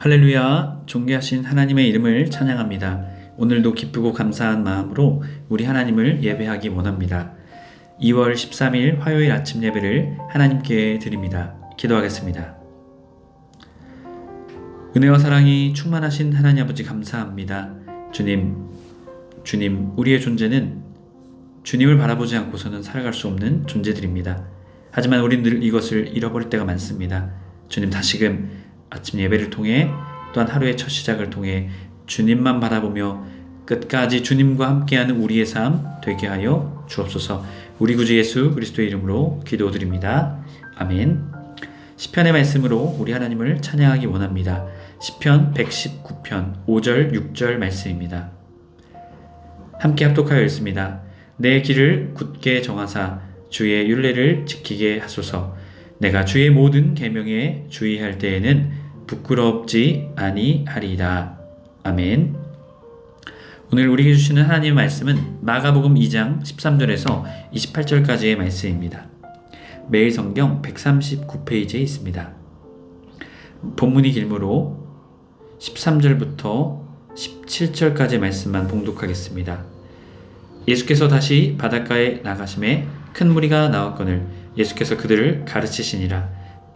할렐루야, 존귀하신 하나님의 이름을 찬양합니다. 오늘도 기쁘고 감사한 마음으로 우리 하나님을 예배하기 원합니다. 2월 13일 화요일 아침 예배를 하나님께 드립니다. 기도하겠습니다. 은혜와 사랑이 충만하신 하나님 아버지 감사합니다. 주님, 주님, 우리의 존재는 주님을 바라보지 않고서는 살아갈 수 없는 존재들입니다. 하지만 우리는 늘 이것을 잃어버릴 때가 많습니다. 주님 다시금 아침 예배를 통해 또한 하루의 첫 시작을 통해 주님만 바라보며 끝까지 주님과 함께하는 우리의 삶 되게 하여 주옵소서. 우리 구주 예수 그리스도의 이름으로 기도드립니다. 아멘. 시편의 말씀으로 우리 하나님을 찬양하기 원합니다. 시편 119편 5절 6절 말씀입니다. 함께 합독하여 읽습니다. 내 길을 굳게 정하사 주의 윤례를 지키게 하소서. 내가 주의 모든 계명에 주의할 때에는 부끄럽지 아니하리라. 아멘. 오늘 우리에게 주시는 하나님의 말씀은 마가복음 2장 13절에서 28절까지의 말씀입니다. 매일 성경 139페이지에 있습니다. 본문이 길므로 13절부터 17절까지의 말씀만 봉독하겠습니다. 예수께서 다시 바닷가에 나가심에 큰 무리가 나왔거늘 예수께서 그들을 가르치시니라.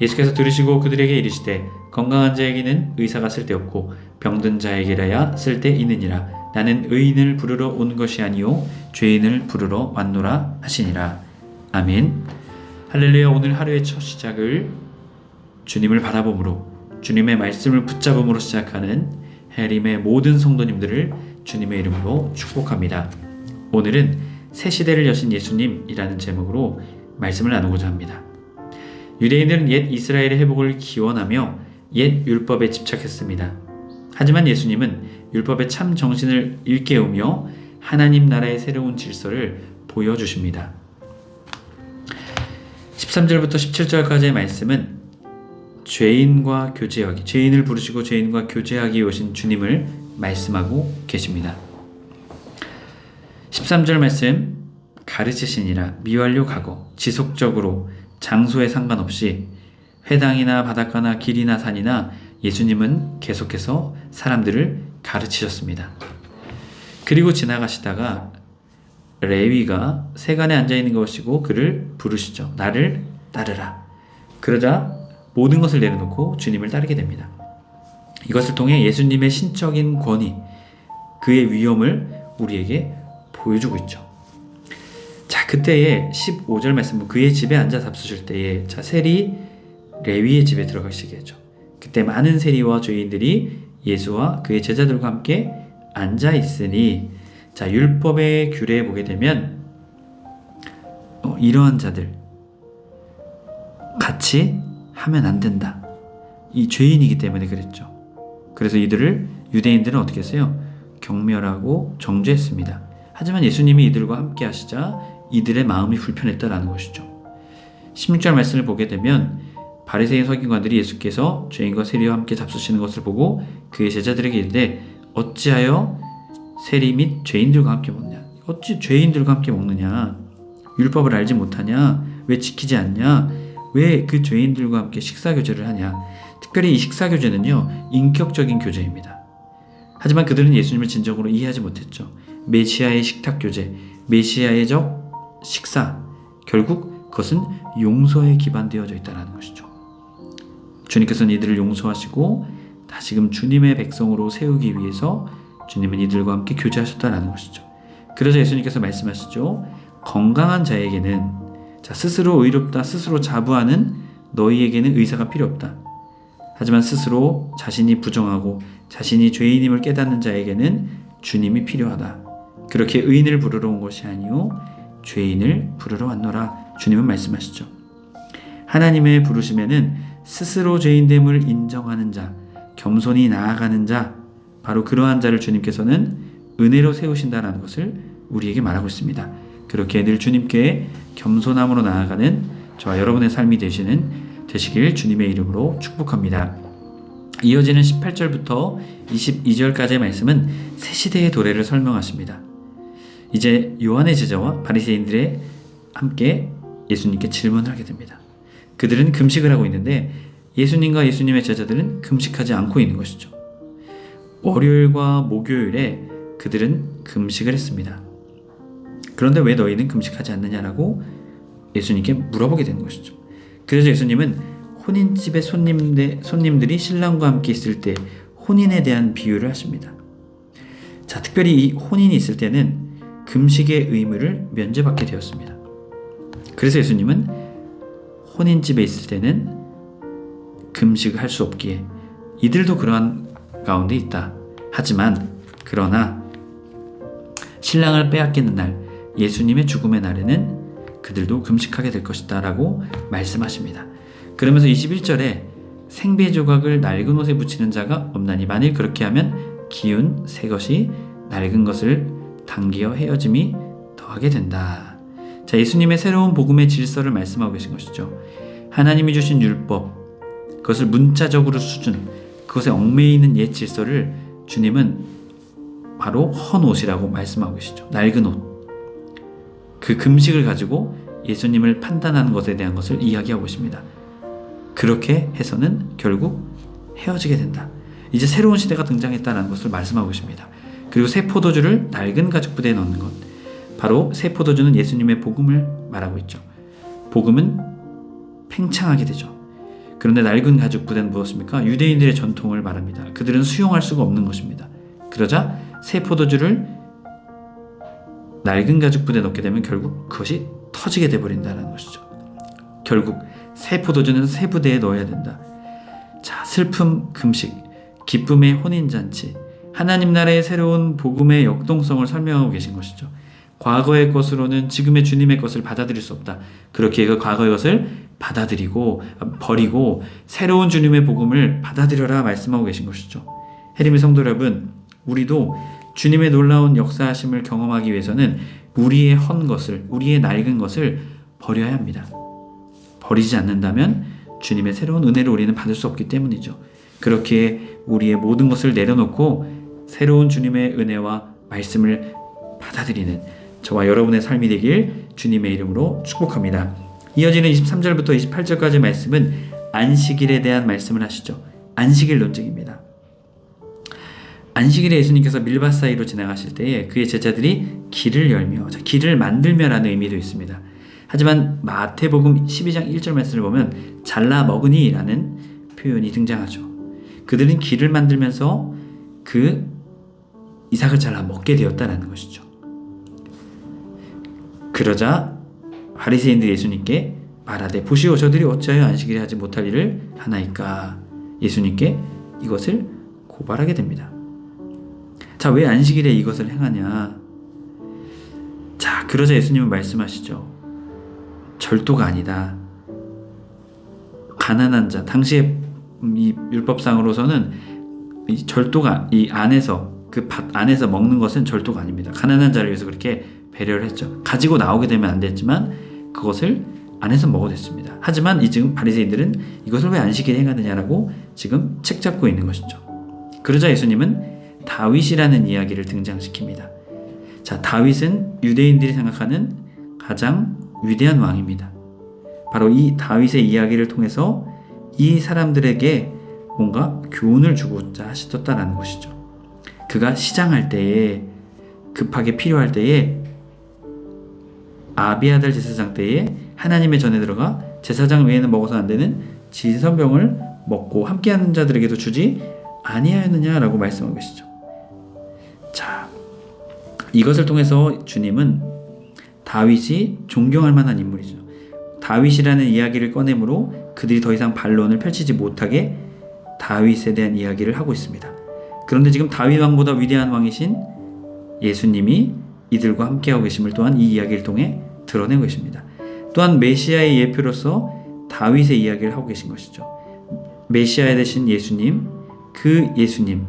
예수께서 들으시고 그들에게 이르시되 건강한 자에게는 의사가 쓸데없고 병든 자에게라야 쓸데있느니라 나는 의인을 부르러 온 것이 아니요 죄인을 부르러 왔노라 하시니라 아멘 할렐루야 오늘 하루의 첫 시작을 주님을 바라봄으로 주님의 말씀을 붙잡음으로 시작하는 해림의 모든 성도님들을 주님의 이름으로 축복합니다. 오늘은 새 시대를 여신 예수님이라는 제목으로 말씀을 나누고자 합니다. 유대인들은 옛 이스라엘의 회복을 기원하며 옛 율법에 집착했습니다. 하지만 예수님은 율법의 참 정신을 일깨우며 하나님 나라의 새로운 질서를 보여주십니다. 13절부터 17절까지의 말씀은 죄인과 교제하기, 죄인을 부르시고 죄인과 교제하기 오신 주님을 말씀하고 계십니다. 13절 말씀 가르치시니라 미완료 가고 지속적으로 장소에 상관없이 회당이나 바닷가나 길이나 산이나 예수님은 계속해서 사람들을 가르치셨습니다. 그리고 지나가시다가 레위가 세간에 앉아 있는 것이고 그를 부르시죠. 나를 따르라. 그러자 모든 것을 내려놓고 주님을 따르게 됩니다. 이것을 통해 예수님의 신적인 권위, 그의 위엄을 우리에게 보여주고 있죠. 자, 그때에 15절 말씀 그의 집에 앉아 잡수실 때에 자 세리 레위의 집에 들어가시게 하죠. 그때 많은 세리와 죄인들이 예수와 그의 제자들과 함께 앉아 있으니 자 율법의 규례에 보게 되면 어, 이러한 자들 같이 하면 안 된다. 이 죄인이기 때문에 그랬죠. 그래서 이들을 유대인들은 어떻게 했어요? 경멸하고 정죄했습니다. 하지만 예수님이 이들과 함께 하시자 이들의 마음이 불편했다라는 것이죠. 16절 말씀을 보게 되면 바리새인 서기관들이 예수께서 죄인과 세리와 함께 잡수시는 것을 보고 그의 제자들에게 이르되 어찌하여 세리 및 죄인들과 함께 먹느냐? 어찌 죄인들과 함께 먹느냐? 율법을 알지 못하냐? 왜 지키지 않냐? 왜 그 죄인들과 함께 식사 교제를 하냐? 특별히 이 식사 교제는요 인격적인 교제입니다. 하지만 그들은 예수님을 진정으로 이해하지 못했죠. 메시아의 식탁 교제, 메시아의 적 식사, 결국 그것은 용서에 기반되어져 있다는 것이죠. 주님께서는 이들을 용서하시고 다시금 주님의 백성으로 세우기 위해서 주님은 이들과 함께 교제하셨다는 것이죠. 그래서 예수님께서 말씀하시죠. 건강한 자에게는 자, 스스로 의롭다, 스스로 자부하는 너희에게는 의사가 필요 없다. 하지만 스스로 자신이 부정하고 자신이 죄인임을 깨닫는 자에게는 주님이 필요하다. 그렇게 의인을 부르러 온 것이 아니요 죄인을 부르러 왔노라. 주님은 말씀하시죠. 하나님의 부르심에는 스스로 죄인됨을 인정하는 자, 겸손히 나아가는 자 바로 그러한 자를 주님께서는 은혜로 세우신다라는 것을 우리에게 말하고 있습니다. 그렇게 늘 주님께 겸손함으로 나아가는 저와 여러분의 삶이 되시는 되시길 주님의 이름으로 축복합니다. 이어지는 18절부터 22절까지의 말씀은 새 시대의 도래를 설명하십니다. 이제 요한의 제자와 바리새인들의 함께 예수님께 질문을 하게 됩니다. 그들은 금식을 하고 있는데 예수님과 예수님의 제자들은 금식하지 않고 있는 것이죠. 월요일과 목요일에 그들은 금식을 했습니다. 그런데 왜 너희는 금식하지 않느냐라고 예수님께 물어보게 되는 것이죠. 그래서 예수님은 혼인집에 손님들, 손님들이 신랑과 함께 있을 때 혼인에 대한 비유를 하십니다. 자, 특별히 이 혼인이 있을 때는 금식의 의무를 면제받게 되었습니다. 그래서 예수님은 혼인집에 있을 때는 금식을 할 수 없기에 이들도 그러한 가운데 있다. 하지만 그러나 신랑을 빼앗기는 날 예수님의 죽음의 날에는 그들도 금식하게 될 것이다 라고 말씀하십니다. 그러면서 21절에 생배 조각을 낡은 옷에 붙이는 자가 없나니 만일 그렇게 하면 기운 새 것이 낡은 것을 당기어 헤어짐이 더하게 된다. 자, 예수님의 새로운 복음의 질서를 말씀하고 계신 것이죠. 하나님이 주신 율법, 그것을 문자적으로 수준, 그것에 얽매이는 옛 질서를 주님은 바로 헌 옷이라고 말씀하고 계시죠. 낡은 옷. 그 금식을 가지고 예수님을 판단하는 것에 대한 것을 이야기하고 있습니다. 그렇게 해서는 결국 헤어지게 된다. 이제 새로운 시대가 등장했다는 것을 말씀하고 있습니다. 그리고 새 포도주를 낡은 가죽 부대에 넣는 것. 바로 새 포도주는 예수님의 복음을 말하고 있죠. 복음은 팽창하게 되죠. 그런데 낡은 가죽 부대는 무엇입니까? 유대인들의 전통을 말합니다. 그들은 수용할 수가 없는 것입니다. 그러자 새 포도주를 낡은 가죽 부대에 넣게 되면 결국 그것이 터지게 돼버린다는 것이죠. 결국 새 포도주는 새 부대에 넣어야 된다. 자, 슬픔 금식, 기쁨의 혼인잔치, 하나님 나라의 새로운 복음의 역동성을 설명하고 계신 것이죠. 과거의 것으로는 지금의 주님의 것을 받아들일 수 없다. 그렇게 그 과거의 것을 받아들이고 버리고 새로운 주님의 복음을 받아들여라 말씀하고 계신 것이죠. 해림의 성도 여러분, 우리도 주님의 놀라운 역사하심을 경험하기 위해서는 우리의 헌 것을, 우리의 낡은 것을 버려야 합니다. 버리지 않는다면 주님의 새로운 은혜를 우리는 받을 수 없기 때문이죠. 그렇게 우리의 모든 것을 내려놓고 새로운 주님의 은혜와 말씀을 받아들이는 저와 여러분의 삶이 되길 주님의 이름으로 축복합니다. 이어지는 23절부터 28절까지 말씀은 안식일에 대한 말씀을 하시죠. 안식일 논증입니다. 안식일에 예수님께서 밀밭 사이로 지나가실 때에 그의 제자들이 길을 열며 길을 만들며라는 의미도 있습니다. 하지만 마태복음 12장 1절 말씀을 보면 잘라 먹으니라는 표현이 등장하죠. 그들은 길을 만들면서 그 이삭을 잘라 먹게 되었다라는 것이죠. 그러자 바리새인들이 예수님께 말하되 보시오 저들이 어찌하여 안식일에 하지 못할 일을 하나이까 예수님께 이것을 고발하게 됩니다. 자, 왜 안식일에 이것을 행하냐? 자, 그러자 예수님은 말씀하시죠. 절도가 아니다. 가난한 자, 당시에 이 율법상으로서는 이 절도가 이 안에서 그 밭 안에서 먹는 것은 절도가 아닙니다. 가난한 자를 위해서 그렇게 배려를 했죠. 가지고 나오게 되면 안 됐지만 그것을 안에서 먹어댔습니다. 하지만 이 지금 바리새인들은 이것을 왜 안식일에 행하느냐라고 지금 책 잡고 있는 것이죠. 그러자 예수님은 다윗이라는 이야기를 등장시킵니다. 자, 다윗은 유대인들이 생각하는 가장 위대한 왕입니다. 바로 이 다윗의 이야기를 통해서 이 사람들에게 뭔가 교훈을 주고자 하셨다라는 것이죠. 그가 시장할 때에 급하게 필요할 때에 아비아들 제사장 때에 하나님의 전에 들어가 제사장 외에는 먹어서 안 되는 진선병을 먹고 함께하는 자들에게도 주지 아니하였느냐라고 말씀하고 계시죠. 자, 이것을 통해서 주님은 다윗이 존경할 만한 인물이죠. 다윗이라는 이야기를 꺼내므로 그들이 더 이상 반론을 펼치지 못하게 다윗에 대한 이야기를 하고 있습니다. 그런데 지금 다윗 왕보다 위대한 왕이신 예수님이 이들과 함께하고 계심을 또한 이 이야기를 통해 드러내고 계십니다. 또한 메시아의 예표로서 다윗의 이야기를 하고 계신 것이죠. 메시아 대신 예수님, 그 예수님,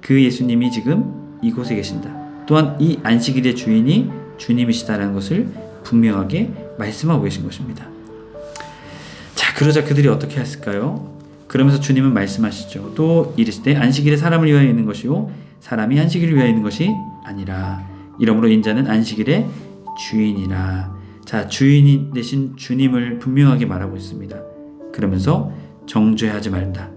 그 예수님이 지금 이곳에 계신다. 또한 이 안식일의 주인이 주님이시다라는 것을 분명하게 말씀하고 계신 것입니다. 자, 그러자 그들이 어떻게 했을까요? 그러면서 주님은 말씀하시죠. 또 이르시되 안식일에 사람을 위하여 있는 것이요 사람이 안식일을 위하여 있는 것이 아니라 이러므로 인자는 안식일의 주인이라. 자, 주인이 되신 주님을 분명하게 말하고 있습니다. 그러면서 정죄하지 말다.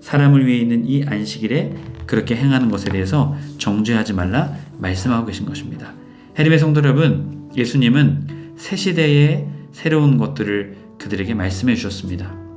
사람을 위해 있는 이 안식일에 그렇게 행하는 것에 대해서 정죄하지 말라 말씀하고 계신 것입니다. 해림의 성도 여러분, 예수님은 새 시대의 새로운 것들을 그들에게 말씀해 주셨습니다.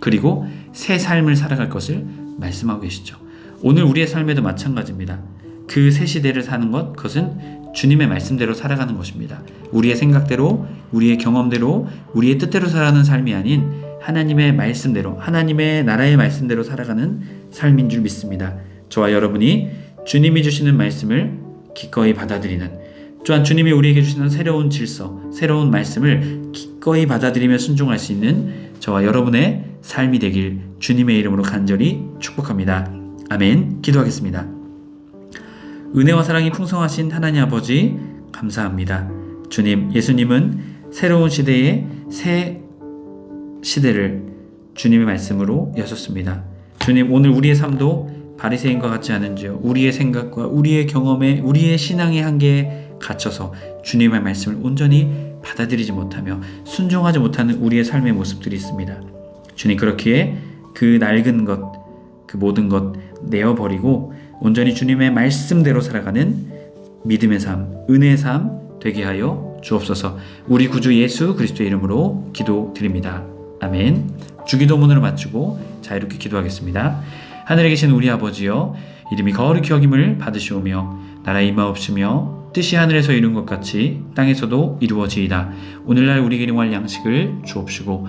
그리고 새 삶을 살아갈 것을 말씀하고 계시죠. 오늘 우리의 삶에도 마찬가지입니다. 그 새 시대를 사는 것, 그것은 주님의 말씀대로 살아가는 것입니다. 우리의 생각대로, 우리의 경험대로, 우리의 뜻대로 살아가는 삶이 아닌 하나님의 말씀대로, 하나님의 나라의 말씀대로 살아가는 삶인 줄 믿습니다. 저와 여러분이 주님이 주시는 말씀을 기꺼이 받아들이는, 또한 주님이 우리에게 주시는 새로운 질서, 새로운 말씀을 기꺼이 받아들이며 순종할 수 있는 저와 여러분의 삶이 되길 주님의 이름으로 간절히 축복합니다. 아멘. 기도하겠습니다. 은혜와 사랑이 풍성하신 하나님 아버지 감사합니다. 주님, 예수님은 새로운 시대의 새 시대를 주님의 말씀으로 여셨습니다. 주님, 오늘 우리의 삶도 바리새인과 같지 않은지요. 우리의 생각과 우리의 경험에 우리의 신앙의 한계에 갇혀서 주님의 말씀을 온전히 받아들이지 못하며 순종하지 못하는 우리의 삶의 모습들이 있습니다. 주님 그렇기에 그 낡은 것, 그 모든 것 내어버리고 온전히 주님의 말씀대로 살아가는 믿음의 삶, 은혜의 삶 되게 하여 주옵소서. 우리 구주 예수 그리스도의 이름으로 기도드립니다. 아멘. 주기도문으로 마치고 자유롭게 기도하겠습니다. 하늘에 계신 우리 아버지여 이름이 거룩히 여김을 받으시오며 나라의 임하옵시며 뜻이 하늘에서 이룬 것 같이 땅에서도 이루어지이다. 오늘날 우리에게 일용할 양식을 주옵시고